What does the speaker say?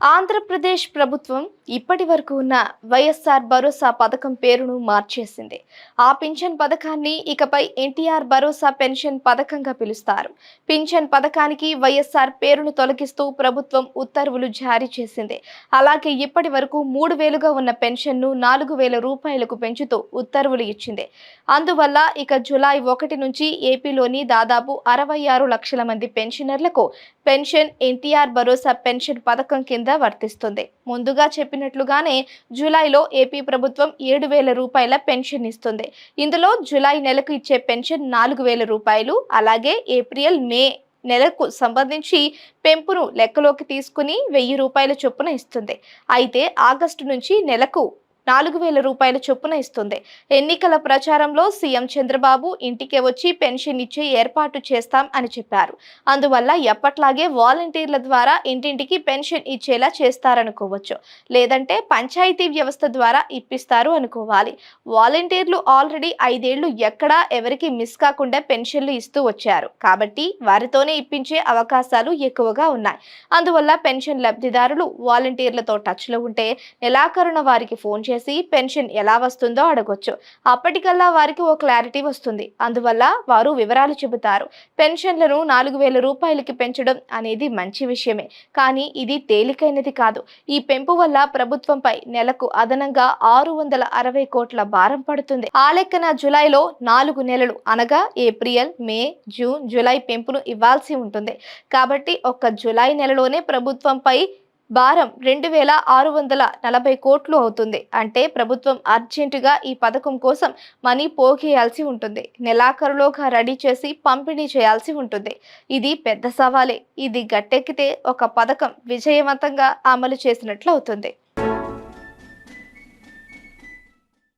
ఆంధ్రప్రదేశ్ ప్రభుత్వం ఇప్పటి వరకు ఉన్న వైఎస్ఆర్ భరోసా పథకం పేరును మార్చేసింది. ఆ పింఛన్ పథకాన్ని ఇకపై ఎన్టీఆర్ భరోసా పెన్షన్ పథకంగా పిలుస్తారు. పింఛన్ పథకానికి వైఎస్ఆర్ పేరును తొలగిస్తూ ప్రభుత్వం ఉత్తర్వులు జారీ చేసింది. అలాగే ఇప్పటి వరకు మూడు వేలుగా ఉన్న పెన్షన్ను నాలుగు వేల రూపాయలకు పెంచుతూ ఉత్తర్వులు ఇచ్చింది. అందువల్ల ఇక జులై ఒకటి నుంచి ఏపీలోని దాదాపు అరవై ఆరు లక్షల మంది పెన్షనర్లకు పెన్షన్ ఎన్టీఆర్ భరోసా పెన్షన్ పథకం కింద వర్తిస్తుంది. ముందుగా చెప్పినట్లుగానే జూలైలో ఏపీ ప్రభుత్వం ఏడు వేల రూపాయల పెన్షన్ ఇస్తుంది. ఇందులో జూలై నెలకు ఇచ్చే పెన్షన్ నాలుగు వేల రూపాయలు అలాగే ఏప్రిల్ మే నెలకు సంబంధించి పెంపును లెక్కలోకి తీసుకుని వెయ్యి రూపాయల చొప్పున ఇస్తుంది. అయితే ఆగస్టు నుంచి నెలకు నాలుగు వేల రూపాయల చొప్పున ఇస్తుంది. ఎన్నికల ప్రచారంలో సీఎం చంద్రబాబు ఇంటికే వచ్చి పెన్షన్ ఇచ్చే ఏర్పాటు చేస్తాం అని చెప్పారు. అందువల్ల ఎప్పట్లాగే వాలంటీర్ల ద్వారా ఇంటింటికి పెన్షన్ ఇచ్చేలా చేస్తారనుకోవచ్చు. లేదంటే పంచాయతీ వ్యవస్థ ద్వారా ఇప్పిస్తారు అనుకోవాలి. వాలంటీర్లు ఆల్రెడీ ఐదేళ్ళు ఎక్కడా ఎవరికి మిస్ కాకుండా పెన్షన్లు ఇస్తూ వచ్చారు. కాబట్టి వారితోనే ఇప్పించే అవకాశాలు ఎక్కువగా ఉన్నాయి. అందువల్ల పెన్షన్ లబ్ధిదారులు వాలంటీర్లతో టచ్లో ఉంటే నెలాఖరున వారికి ఫోన్ చేసి పెన్షన్ ఎలా వస్తుందో అడగొచ్చు. అప్పటికల్లా వారికి ఓ క్లారిటీ వస్తుంది. అందువల్ల వారు వివరాలు చెబుతారు. పెన్షన్లను నాలుగు వేల రూపాయలకి పెంచడం అనేది మంచి విషయమే. కానీ ఇది తేలికైనది కాదు. ఈ పెంపు వల్ల ప్రభుత్వంపై నెలకు అదనంగా ఆరు వందల అరవై కోట్ల భారం పడుతుంది. ఆ లెక్కన జులైలో నాలుగు నెలలు అనగా ఏప్రిల్ మే జూన్ జూలై పెంపును ఇవ్వాల్సి ఉంటుంది. కాబట్టి ఒక్క జులై నెలలోనే ప్రభుత్వంపై భారం రెండు వేల ఆరు వందల నలభై కోట్లు అవుతుంది. అంటే ప్రభుత్వం అర్జెంటుగా ఈ పథకం కోసం మనీ పోగేయాల్సి ఉంటుంది. నెలాఖరులోగా రెడీ చేసి పంపిణీ చేయాల్సి ఉంటుంది. ఇది పెద్ద సవాలే. ఇది గట్టెక్కితే ఒక పథకం విజయవంతంగా అమలు చేసినట్లు అవుతుంది.